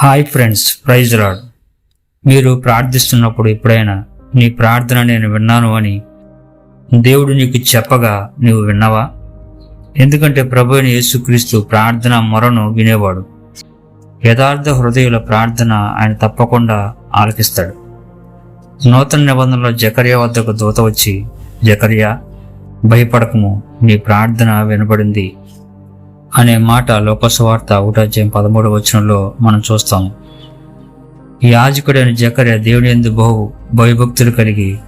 Hi friends praise lord మీరు ప్రార్థిస్తున్నప్పుడు ఎప్పుడైనా నీ ప్రార్థన నేను విన్నాను అని దేవుడు నీకు చెప్పగా నీవు విన్నావా? ఎందుకంటే ప్రభు యేసుక్రీస్తు ప్రార్థన మొరను వినేవాడు. యథార్థ హృదయుల ప్రార్థన ఆయన తప్పకుండా ఆలకిస్తాడు. నూతన నిబంధనలో జకర్యా వద్దకు దూత వచ్చి జకర్యా భయపడకము నీ ప్రార్థన వినబడింది. అనే మాట లోకస్వార్త ఒకటాధ్యాయం పదమూడవ వచనంలో మనం చూస్తాము యాజకుడైన జకర్య దేవుని ఎందు బహు భయభక్తులు కలిగి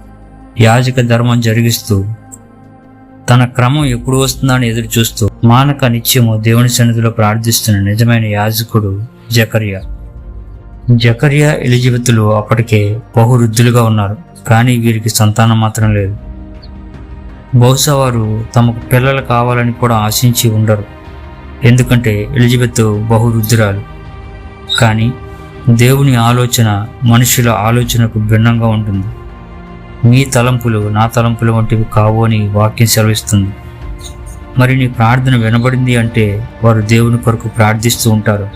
యాజక ధర్మం జరిగిస్తూ తన క్రమం ఎప్పుడు వస్తుందని ఎదురు చూస్తూ మానక నిత్యము దేవుని సన్నిధిలో ప్రార్థిస్తున్న నిజమైన యాజకుడు జకర్య. జకర్య ఎలిజబెత్తులు అప్పటికే బహువృద్ధులుగా ఉన్నారు కానీ వీరికి సంతానం మాత్రం లేదు. బహుశా వారు తమకు పిల్లలు కావాలని కూడా ఆశించి ఉండరు. ఎందుకంటే ఎలిజబెత్ బహురుద్రాలు. కానీ దేవుని ఆలోచన మనుషుల ఆలోచనకు భిన్నంగా ఉంటుంది. మీ తలంపులు నా తలంపులు వంటివి కావు అని వాక్యం సెలవిస్తుంది. మరి నీ ప్రార్థన వినబడింది అంటే వారు దేవుని కొరకు ప్రార్థిస్తూ ఉంటారు.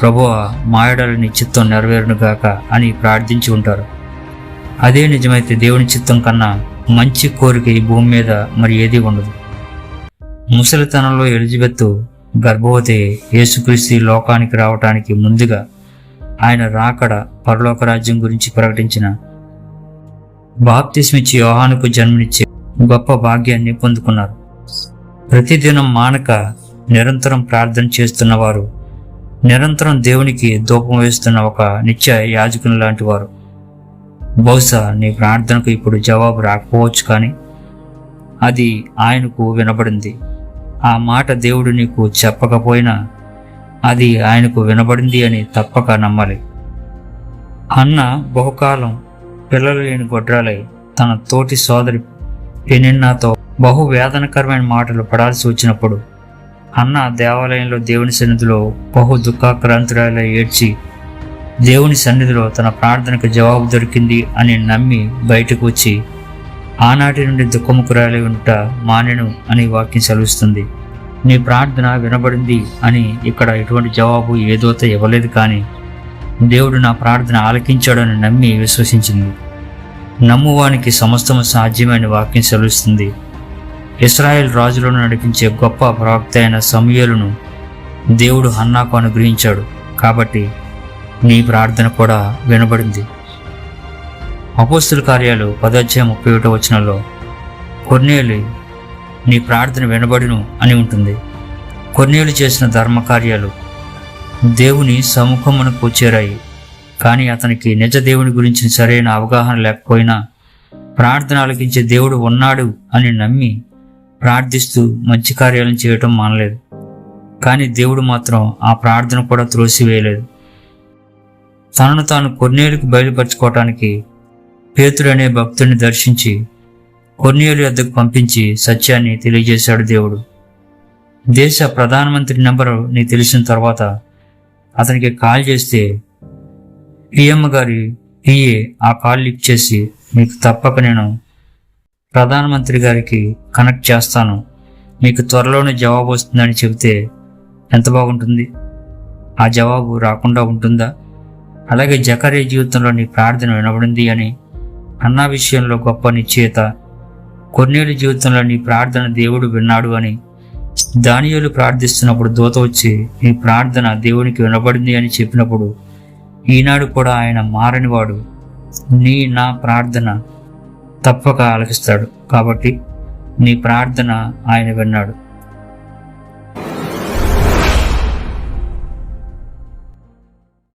ప్రభువ మాయడాలని చిత్తం నెరవేరును గాక అని ప్రార్థించి ఉంటారు. అదే నిజమైతే దేవుని చిత్తం కన్నా మంచి కోరిక ఈ భూమి మీద మరి ఏది ఉండదు. ముసలితనంలో ఎలిజబెత్తు గర్భవతి యేసుక్రీస్తు లోకానికి రావటానికి ముందుగా ఆయన రాకడ పరలోక రాజ్యం గురించి ప్రకటించిన బాప్తిస్మిచ్చి యోహానుకు జన్మనిచ్చే గొప్ప భాగ్యాన్ని పొందుకున్నారు. ప్రతిదినం మానక నిరంతరం ప్రార్థన చేస్తున్న వారు నిరంతరం దేవునికి ధూపం వేస్తున్న ఒక నిత్య యాజకుని లాంటి వారు. బహుశా నీ ప్రార్థనకు ఇప్పుడు జవాబు రాకపోవచ్చు కానీ అది ఆయనకు వినబడింది. ఆ మాట దేవుడు నీకు చెప్పకపోయినా అది ఆయనకు వినబడింది అని తప్పక నమ్మాలి. అన్న బహుకాలం పిల్లలు లేని గొడ్రాలై తన తోటి సోదరి పెనిన్నాతో బహు వేదనకరమైన మాటలు పడాల్సి వచ్చినప్పుడు అన్న దేవాలయంలో దేవుని సన్నిధిలో బహు దుఃఖాక్రాంతురాలై ఏడ్చి దేవుని సన్నిధిలో తన ప్రార్థనకు జవాబు దొరికింది అని నమ్మి బయటకు వచ్చి ఆనాటి నుండి దుఃఖముకురాలి ఉంట మానెను అని వాక్యం సెలవిస్తుంది నీ ప్రార్థన వినబడింది అని ఇక్కడ ఎటువంటి జవాబు ఏదోత ఇవ్వలేదు కానీ దేవుడు నా ప్రార్థన ఆలకించాడని నమ్మి విశ్వసించింది. నమ్మువానికి సమస్తము సాధ్యమైన వాక్యం సెలవిస్తుంది ఇస్రాయేల్ రాజులను నడిపించే గొప్ప ప్రవక్త అయిన సమయలను దేవుడు హన్నాకు అనుగ్రహించాడు. కాబట్టి నీ ప్రార్థన కూడా వినబడింది. అపోస్తుల కార్యాలు పదాధ్యాయం ముప్పై ఒకటో వచనంలో కొన్నేళ్ళు నీ ప్రార్థన వినబడును అని ఉంటుంది. కొన్నేళ్ళు చేసిన ధర్మ కార్యాలు దేవుని సముఖమునకు చేరాయి. కానీ అతనికి నిజ దేవుని గురించి సరైన అవగాహన లేకపోయినా ప్రార్థన ఆలకించే దేవుడు ఉన్నాడు అని నమ్మి ప్రార్థిస్తూ మంచి కార్యాలను చేయటం మానలేదు. కానీ దేవుడు మాత్రం ఆ ప్రార్థన కూడా త్రోసివేయలేదు. తనను తాను కొన్నేళ్ళకి బయలుపరచుకోవటానికి పేతుడు అనే భక్తుడిని దర్శించి కొన్నేలు వద్దకు పంపించి సత్యాన్ని తెలియజేశాడు దేవుడు. దేశ ప్రధానమంత్రి నెంబరు నీ తెలిసిన తర్వాత అతనికి కాల్ చేస్తే పిఎం గారి పిఏ ఆ కాల్ లిఫ్ట్ చేసి మీకు తప్పక నేను ప్రధానమంత్రి గారికి కనెక్ట్ చేస్తాను. మీకు త్వరలోనే జవాబు వస్తుందని చెబితే ఎంత బాగుంటుంది? ఆ జవాబు రాకుండా ఉంటుందా? అలాగే జకరే జీవితంలో నీ ప్రార్థన వినబడింది అని అన్నా విషయంలో గొప్ప నిశ్చేత కొన్నేళ్ళ జీవితంలో నీ ప్రార్థన దేవుడు విన్నాడు అని దానియాలు ప్రార్థిస్తున్నప్పుడు దూత వచ్చి నీ ప్రార్థన దేవునికి వినబడింది అని చెప్పినప్పుడు ఈనాడు కూడా ఆయన మారనివాడు. నీ నా ప్రార్థన తప్పక ఆలకిస్తాడు కాబట్టి నీ ప్రార్థన ఆయన విన్నాడు.